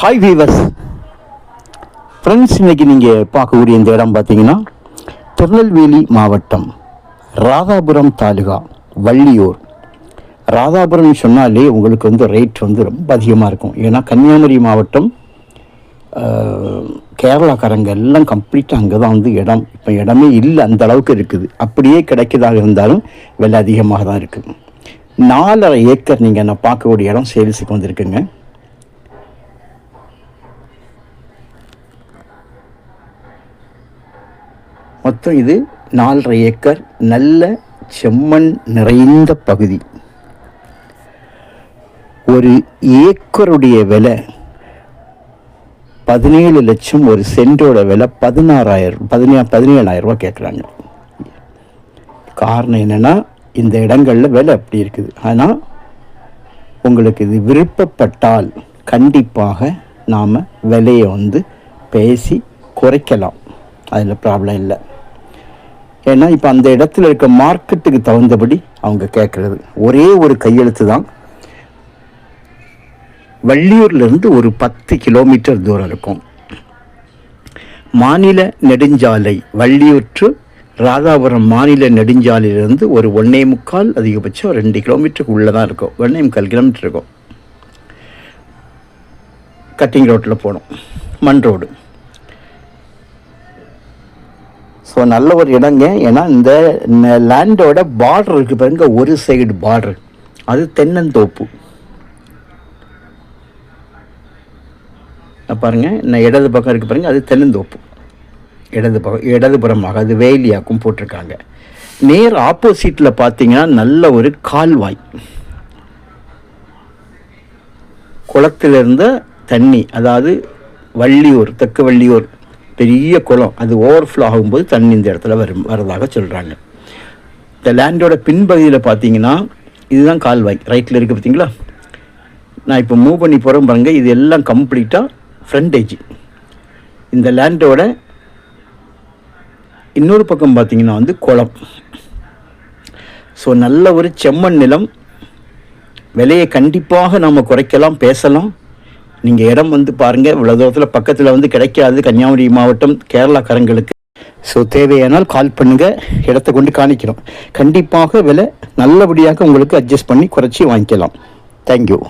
Hi viewers friends இன்னைக்கு நீங்கள் பார்க்கக்கூடிய இந்த இடம் பார்த்தீங்கன்னா திருநெல்வேலி மாவட்டம் ராதாபுரம் தாலுகா வள்ளியூர். ராதாபுரம்னு சொன்னாலே உங்களுக்கு வந்து ரேட் வந்து ரொம்ப அதிகமாக இருக்கும். ஏன்னா கன்னியாகுமரி மாவட்டம் கேரளாக்காரங்க எல்லாம் கம்ப்ளீட்டாக அங்கே தான் வந்து இடம். இப்போ இடமே இல்லை அந்த அளவுக்கு இருக்குது. அப்படியே கிடைக்கதாக இருந்தாலும் விலை அதிகமாக தான் இருக்குது நாலரை ஏக்கர் நீங்கள் நான் பார்க்கக்கூடிய இடம் சேல்ஸுக்கு வந்திருக்குங்க. மொத்தம் இது நாலரை ஏக்கர் நல்ல செம்மண் நிறைந்த பகுதி. ஒரு ஏக்கருடைய விலை பதினேழு லட்சம் ஒரு சென்டோட விலை பதினாறாயிரம் பதினே பதினேழாயிரம் கேட்குறாங்க. காரணம் என்னென்னா இந்த இடங்களில் விலை அப்படி இருக்குது. ஆனால் உங்களுக்கு இது விருப்பப்பட்டால் கண்டிப்பாக நாம் விலையை வந்து பேசி குறைக்கலாம். அதில் ப்ராப்ளம் இல்லை. ஏன்னா இப்போ அந்த இடத்துல இருக்க மார்க்கெட்டுக்கு தகுந்தபடி அவங்க கேட்குறது ஒரே ஒரு கையெழுத்து தான். வள்ளியூர்லேருந்து ஒரு பத்து கிலோமீட்டர் தூரம் இருக்கும். மாநில நெடுஞ்சாலை வள்ளியூர் ராதாபுரம் மாநில நெடுஞ்சாலையிலிருந்து ஒரு ஒன்னே முக்கால் அதிகபட்சம் ரெண்டு கிலோமீட்டருக்கு உள்ளே தான் இருக்கும். ஒன்னே முக்கால் கிலோமீட்டர் இருக்கும். கட்டிங் ரோட்டில் போகணும். மண் ரோடு. ஸோ நல்ல ஒரு இடங்க ஏன்னா இந்த லேண்டோட பார்டர் இருக்கு பாருங்க ஒரு சைடு பார்டர் அது தென்னந்தோப்பு. பாருங்கள் பாருங்க நான் இடது பக்கம் இருக்கு பாருங்க அது தென்னந்தோப்பு. இடது பக்கம் இடதுபுறமாக அது வேலியாக்கும் போட்டிருக்காங்க. நேர் ஆப்போசிட்டில் பார்த்தீங்கன்னா நல்ல ஒரு கால்வாய். குளத்திலிருந்து தண்ணி அதாவது வள்ளியூர் தெற்கு வள்ளியூர் பெரிய குளம் அது ஓவர்ஃப்ளோ ஆகும்போது தண்ணி இந்த இடத்துல வரும் வரதாக சொல்கிறாங்க இந்த லேண்டோட பின்பகுதியில் பார்த்தீங்கன்னா இதுதான் கால்வாய் ரைட்டில் இருக்குது பார்த்தீங்களா? நான் இப்போ மூவ் பண்ணி போகிறேன் பாருங்கள் இது எல்லாம் கம்ப்ளீட்டாக ஃப்ரண்டேஜ் இந்த லேண்டோட இன்னொரு பக்கம் பார்த்தீங்கன்னா வந்து குளம். ஸோ நல்ல ஒரு செம்மண் நிலம். விலையை கண்டிப்பாக நம்ம குறைக்கலாம் பேசலாம். நீங்கள் இடம் வந்து பாருங்கள் இவ்வளோ தூரத்தில் பக்கத்தில் வந்து கிடைக்காது. கன்னியாகுமரி மாவட்டம் கேரளாக்காரங்களுக்கு. ஸோ தேவையானால் கால் பண்ணுங்கள் இடத்த கொண்டு காணிக்கிறோம். கண்டிப்பாக விலை நல்லபடியாக உங்களுக்கு அட்ஜஸ்ட் பண்ணி குறைச்சி வாங்கிக்கலாம். தேங்க்யூ